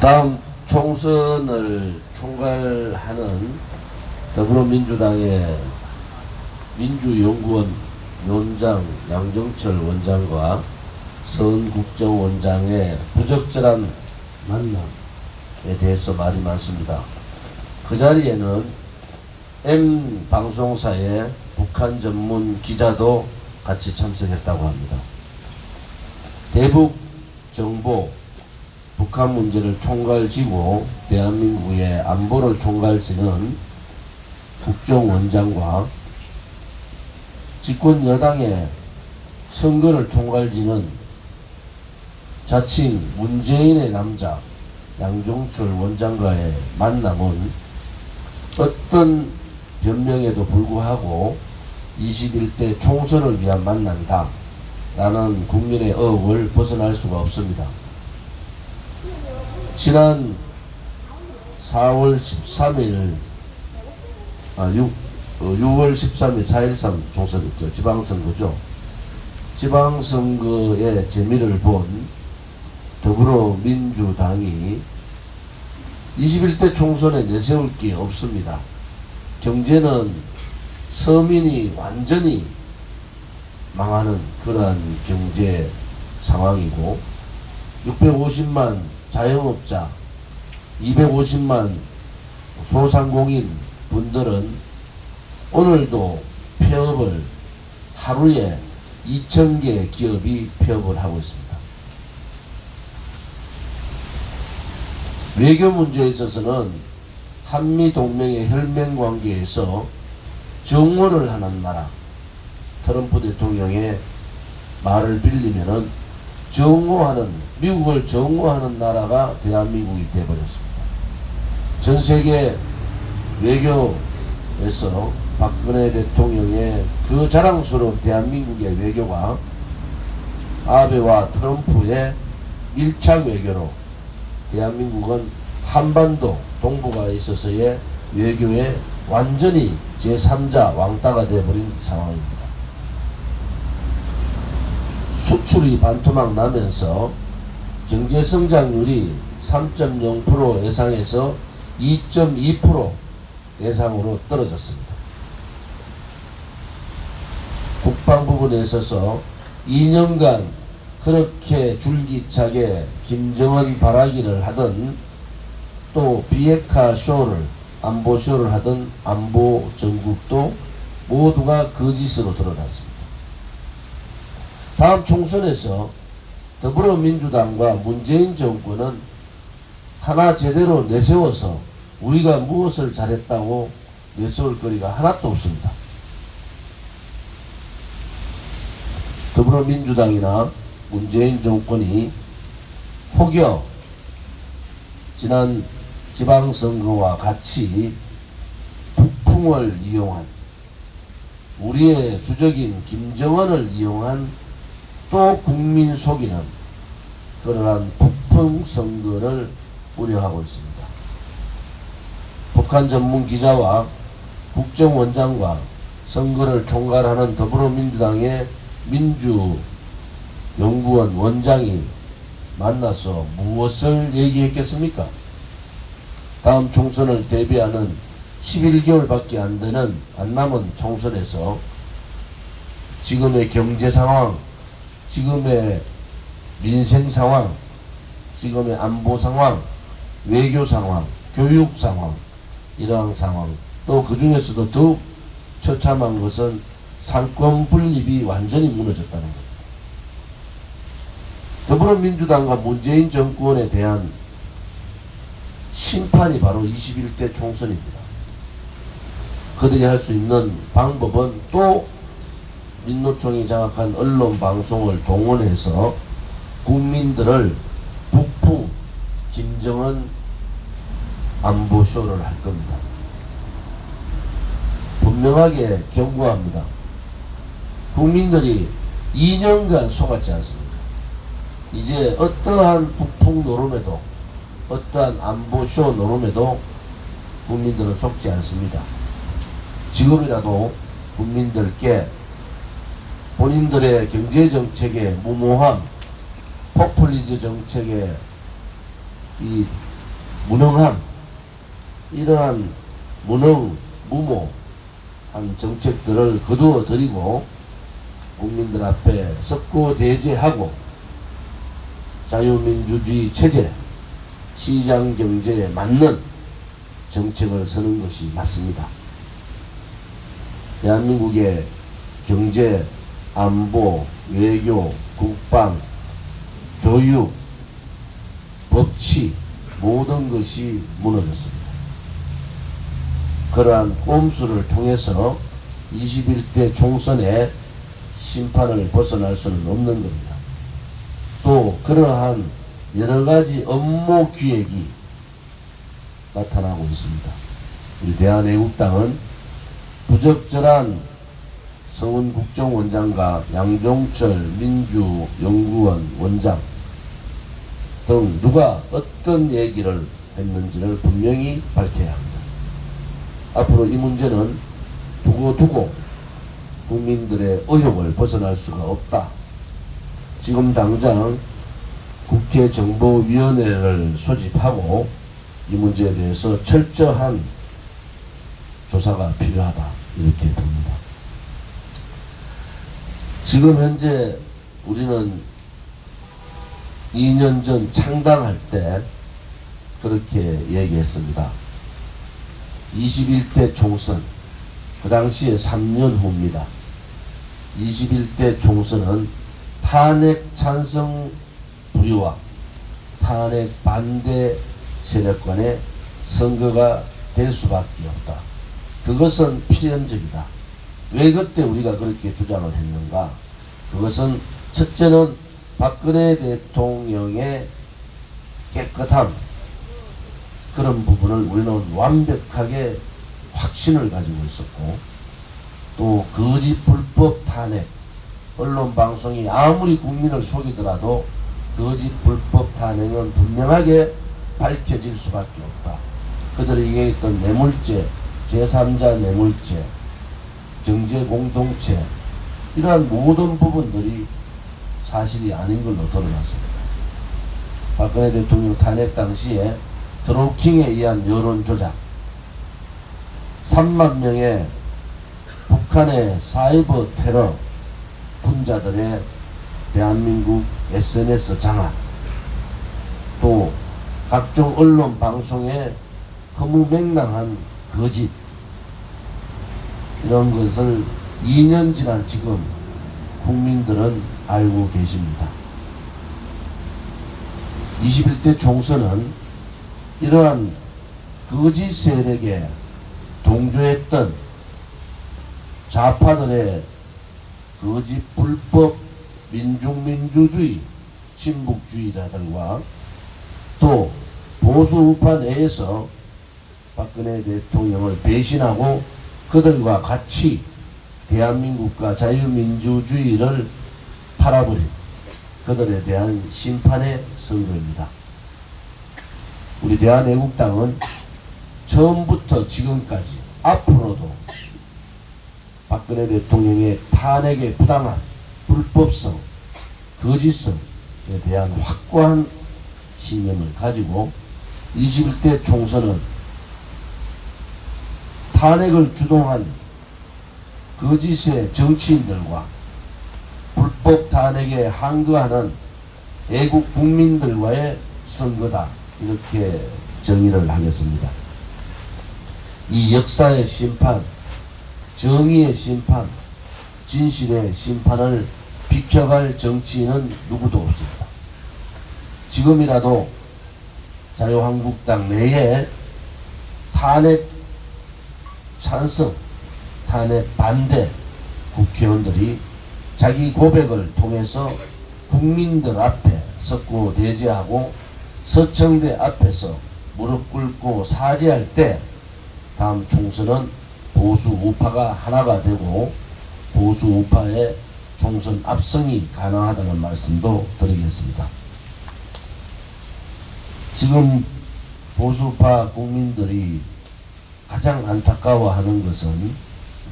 다음 총선을 총괄하는 더불어민주당의 민주연구원 위원장 양정철 원장과 서은국정원장의 부적절한 만남에 대해서 말이 많습니다. 그 자리에는 M 방송사의 북한 전문 기자도 같이 참석했다고 합니다. 대북 정보 북한 문제를 총괄지고 대한민국의 안보를 총괄지는 국정원장과 집권 여당의 선거를 총괄지는 자칭 문재인의 남자 양종철 원장과의 만남은 어떤 변명에도 불구하고 21대 총선을 위한 만남이다. 라는 국민의 의혹을 벗어날 수가 없습니다. 지난 4월 13일, 아, 6, 어, 6월 13일 4.13 총선 있죠. 지방선거죠. 지방선거의 재미를 본 더불어민주당이 21대 총선에 내세울 게 없습니다. 경제는 서민이 완전히 망하는 그러한 경제 상황이고 650만 자영업자 250만 소상공인 분들은 오늘도 폐업을 하루에 2,000개 기업이 폐업을 하고 있습니다. 외교 문제에 있어서는 한미 동맹의 혈맹 관계에서 정오를 하는 나라 트럼프 대통령의 말을 빌리면은 정오하는 미국을 정오하는 나라가 대한민국이 되어버렸습니다. 전 세계 외교에서 박근혜 대통령의 그 자랑스러운 대한민국의 외교가 아베와 트럼프의 밀착 외교로 대한민국은 한반도 동북아에 있어서의 외교의 완전히 제3자 왕따가 되어버린 상황입니다. 수출이 반토막 나면서 경제 성장률이 3.0% 예상에서 2.2% 예상으로 떨어졌습니다. 국방 부분에 있어서 2년간 그렇게 줄기차게 김정은 바라기를 하던 또 비핵화 쇼를 안보 쇼를 하던 안보 전국도 모두가 거짓으로 드러났습니다. 다음 총선에서 더불어민주당과 문재인 정권은 하나 제대로 내세워서 우리가 무엇을 잘했다고 내세울 거리가 하나도 없습니다. 더불어민주당이나 문재인 정권이 혹여 지난 지방선거와 같이 북풍을 이용한 우리의 주적인 김정은을 이용한 또 국민 속이는 그러한 북풍 선거를 우려하고 있습니다. 북한 전문 기자와 국정원장과 선거를 총괄하는 더불어민주당의 민주연구원 원장이 만나서 무엇을 얘기했겠습니까? 다음 총선을 대비하는 11개월밖에 안 되는 안 남은 총선에서 지금의 경제 상황, 지금의 민생 상황, 지금의 안보 상황, 외교 상황, 교육 상황, 이러한 상황, 또 그 중에서도 더욱 처참한 것은 상권 분립이 완전히 무너졌다는 겁니다. 더불어민주당과 문재인 정권에 대한 심판이 바로 21대 총선입니다. 그들이 할 수 있는 방법은 또 민노총이 장악한 언론 방송을 동원해서 국민들을 북풍 김정은 안보쇼를 할 겁니다. 분명하게 경고합니다. 국민들이 2년간 속았지 않습니까? 이제 어떠한 북풍 노름에도 어떠한 안보쇼 노름에도 국민들은 속지 않습니다. 지금이라도 국민들께 본인들의 경제정책의 무모함, 포퓰리즈 정책의 이 무능함 이러한 무능 무모한 정책들을 거두어 드리고 국민들 앞에 섞고 대제하고 자유민주주의 체제 시장 경제에 맞는 정책을 서는 것이 맞습니다. 대한민국의 경제, 안보, 외교, 국방, 교육, 법치 모든 것이 무너졌습니다. 그러한 꼼수를 통해서 21대 총선에 심판을 벗어날 수는 없는 겁니다. 또 그러한 여러 가지 업무 기획이 나타나고 있습니다. 우리 대한애국당은 부적절한 성은 국정원장과 양종철 민주연구원 원장 등 누가 어떤 얘기를 했는지를 분명히 밝혀야 합니다. 앞으로 이 문제는 두고두고 국민들의 의혹을 벗어날 수가 없다. 지금 당장 국회 정보위원회를 소집하고 이 문제에 대해서 철저한 조사가 필요하다. 이렇게 봅니다. 지금 현재 우리는 2년 전 창당할 때 그렇게 얘기했습니다. 21대 총선, 그 당시에 3년 후입니다. 21대 총선은 탄핵 찬성 부류와 탄핵 반대 세력 간의 선거가 될 수밖에 없다. 그것은 필연적이다. 왜 그때 우리가 그렇게 주장을 했는가? 그것은 첫째는 박근혜 대통령의 깨끗함 그런 부분을 우리는 완벽하게 확신을 가지고 있었고 또 거짓 불법 탄핵 언론 방송이 아무리 국민을 속이더라도 거짓 불법 탄핵은 분명하게 밝혀질 수밖에 없다. 그들이 얘기했던 뇌물죄, 제3자 뇌물죄, 경제 공동체 이러한 모든 부분들이 사실이 아닌 걸로 드러났습니다. 박근혜 대통령 탄핵 당시에 드로킹에 의한 여론 조작 3만 명의 북한의 사이버 테러 분자들의 대한민국 SNS 장악 또 각종 언론 방송의 허무맹랑한 거짓 이런 것을 2년 지난 지금 국민들은 알고 계십니다. 21대 총선은 이러한 거짓 세력에 동조했던 좌파들의 거짓 불법 민중민주주의 친북주의자들과 또 보수 우파 내에서 박근혜 대통령을 배신하고 그들과 같이 대한민국과 자유민주주의를 팔아버린 그들에 대한 심판의 선거입니다. 우리 대한애국당은 처음부터 지금까지 앞으로도 박근혜 대통령의 탄핵의 부당함, 불법성, 거짓성에 대한 확고한 신념을 가지고 21대 총선은 탄핵을 주동한 거짓의 정치인들과 불법 탄핵에 항거하는 애국 국민들과의 선거다. 이렇게 정의를 하겠습니다. 이 역사의 심판, 정의의 심판, 진실의 심판을 비켜갈 정치인은 누구도 없습니다. 지금이라도 자유한국당 내에 탄핵 찬성, 탄핵 반대 국회의원들이 자기 고백을 통해서 국민들 앞에 섰고 대제하고 서청대 앞에서 무릎 꿇고 사죄할 때 다음 총선은 보수 우파가 하나가 되고 보수 우파의 총선 압승이 가능하다는 말씀도 드리겠습니다. 지금 보수파 국민들이 가장 안타까워하는 것은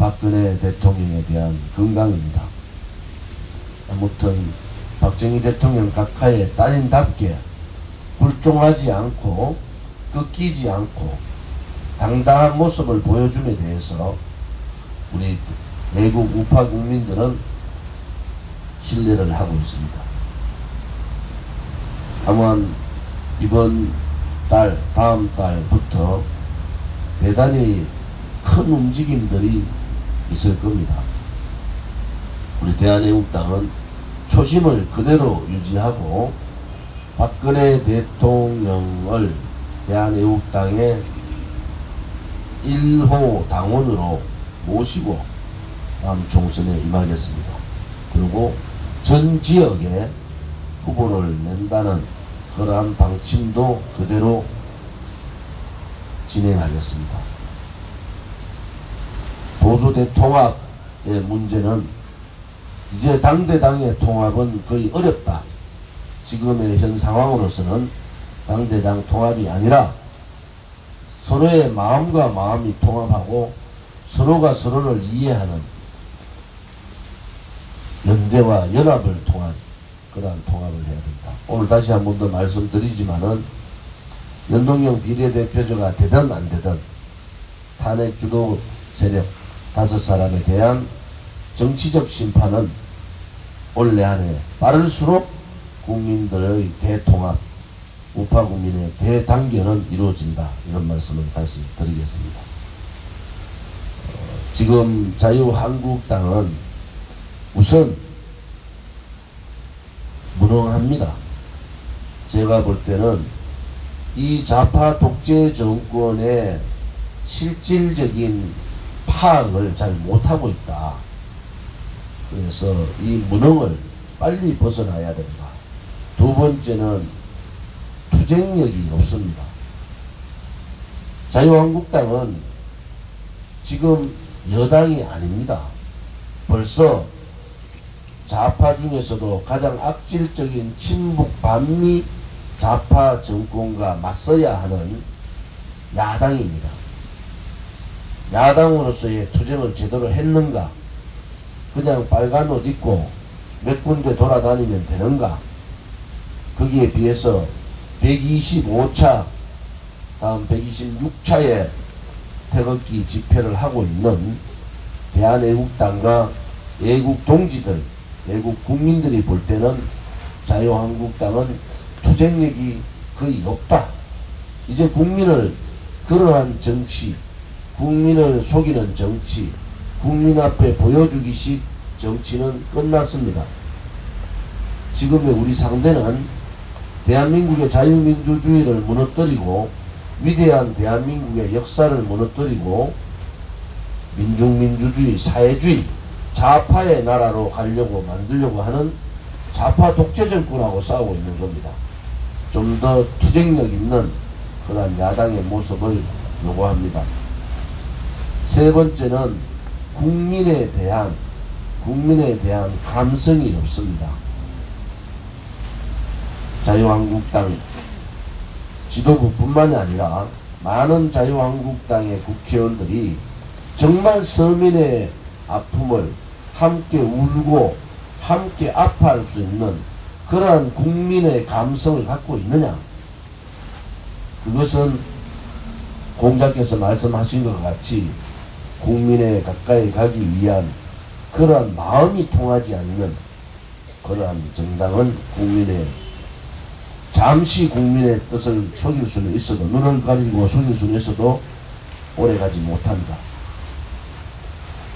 박근혜 대통령에 대한 건강입니다. 아무튼 박정희 대통령 각하의 딸인답게 굴종하지 않고 꺾이지 않고 당당한 모습을 보여줌에 대해서 우리 외국 우파 국민들은 신뢰를 하고 있습니다. 다만 이번 달, 다음 달부터 대단히 큰 움직임들이 있을 겁니다. 우리 대한애국당은 초심을 그대로 유지하고 박근혜 대통령을 대한애국당의 1호 당원으로 모시고 다음 총선에 임하겠습니다. 그리고 전 지역에 후보를 낸다는 그러한 방침도 그대로 진행하겠습니다. 보수 대통합의 문제는 이제 당대당의 통합은 거의 어렵다. 지금의 현 상황으로서는 당대당 통합이 아니라 서로의 마음과 마음이 통합하고 서로가 서로를 이해하는 연대와 연합을 통한 그러한 통합을 해야 된다. 오늘 다시 한 번 더 말씀드리지만은 연동형 비례대표제가 되든 안 되든 탄핵 주도 세력 다섯 사람에 대한 정치적 심판은 올해 안에 빠를수록 국민들의 대통합, 우파 국민의 대단결은 이루어진다. 이런 말씀을 다시 드리겠습니다. 어, 지금 자유한국당은 우선 무능합니다. 제가 볼 때는 이 좌파 독재 정권의 실질적인 파악을 잘 못하고 있다. 그래서 이 무능을 빨리 벗어나야 된다. 두 번째는 투쟁력이 없습니다. 자유한국당은 지금 여당이 아닙니다. 벌써 좌파 중에서도 가장 악질적인 친북 반미 좌파 정권과 맞서야 하는 야당입니다. 야당으로서의 투쟁을 제대로 했는가? 그냥 빨간 옷 입고 몇 군데 돌아다니면 되는가? 거기에 비해서 125차, 다음 126차에 태극기 집회를 하고 있는 대한애국당과 애국 동지들, 외국 국민들이 볼 때는 자유한국당은 투쟁력이 거의 없다. 이제 국민을 그러한 정치, 국민을 속이는 정치, 국민 앞에 보여주기식 정치는 끝났습니다. 지금의 우리 상대는 대한민국의 자유민주주의를 무너뜨리고 위대한 대한민국의 역사를 무너뜨리고 민중민주주의, 사회주의, 좌파의 나라로 가려고 만들려고 하는 좌파 독재 정권하고 싸우고 있는 겁니다. 좀 더 투쟁력 있는 그러한 야당의 모습을 요구합니다. 세 번째는 국민에 대한 국민에 대한 감성이 없습니다. 자유한국당 지도부뿐만이 아니라 많은 자유한국당의 국회의원들이 정말 서민의 아픔을 함께 울고 함께 아파할 수 있는 그러한 국민의 감성을 갖고 있느냐? 그것은 공자께서 말씀하신 것 같이 국민에 가까이 가기 위한 그러한 마음이 통하지 않는 그러한 정당은 국민의 잠시 국민의 뜻을 속일 수는 있어도 눈을 가리고 속일 수는 있어도 오래가지 못한다.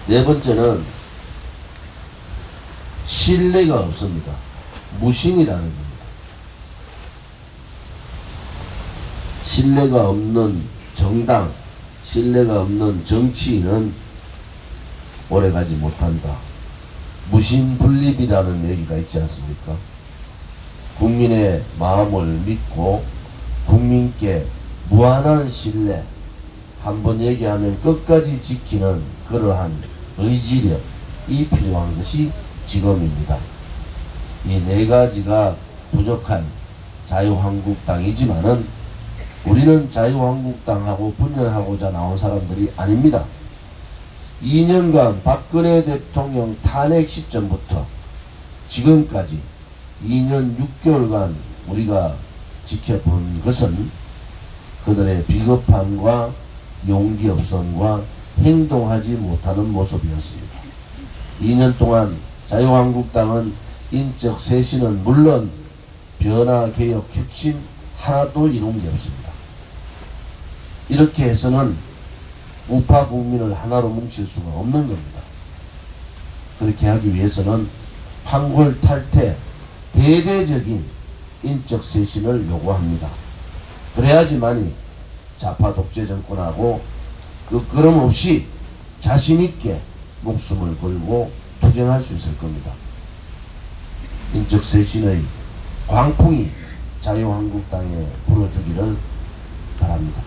네 번째는 신뢰가 없습니다. 무신이라는 겁니다. 신뢰가 없는 정당, 신뢰가 없는 정치인은 오래가지 못한다. 무신분립이라는 얘기가 있지 않습니까? 국민의 마음을 믿고 국민께 무한한 신뢰, 한 번 얘기하면 끝까지 지키는 그러한 의지력이 필요한 것이 지금입니다. 이 네 가지가 부족한 자유한국당이지만은 우리는 자유한국당하고 분열하고자 나온 사람들이 아닙니다. 2년간 박근혜 대통령 탄핵 시점부터 지금까지 2년 6개월간 우리가 지켜본 것은 그들의 비겁함과 용기 없음과 행동하지 못하는 모습이었습니다. 2년 동안 자유한국당은 인적 쇄신은 물론 변화 개혁 혁신 하나도 이룬 게 없습니다. 이렇게 해서는 우파 국민을 하나로 뭉칠 수가 없는 겁니다. 그렇게 하기 위해서는 황골 탈퇴 대대적인 인적 쇄신을 요구합니다. 그래야지만이 좌파 독재 정권하고 그 그럼 없이 자신 있게 목숨을 걸고 투쟁할 수 있을 겁니다. 인적 쇄신의 광풍이 자유한국당에 불어주기를 바랍니다.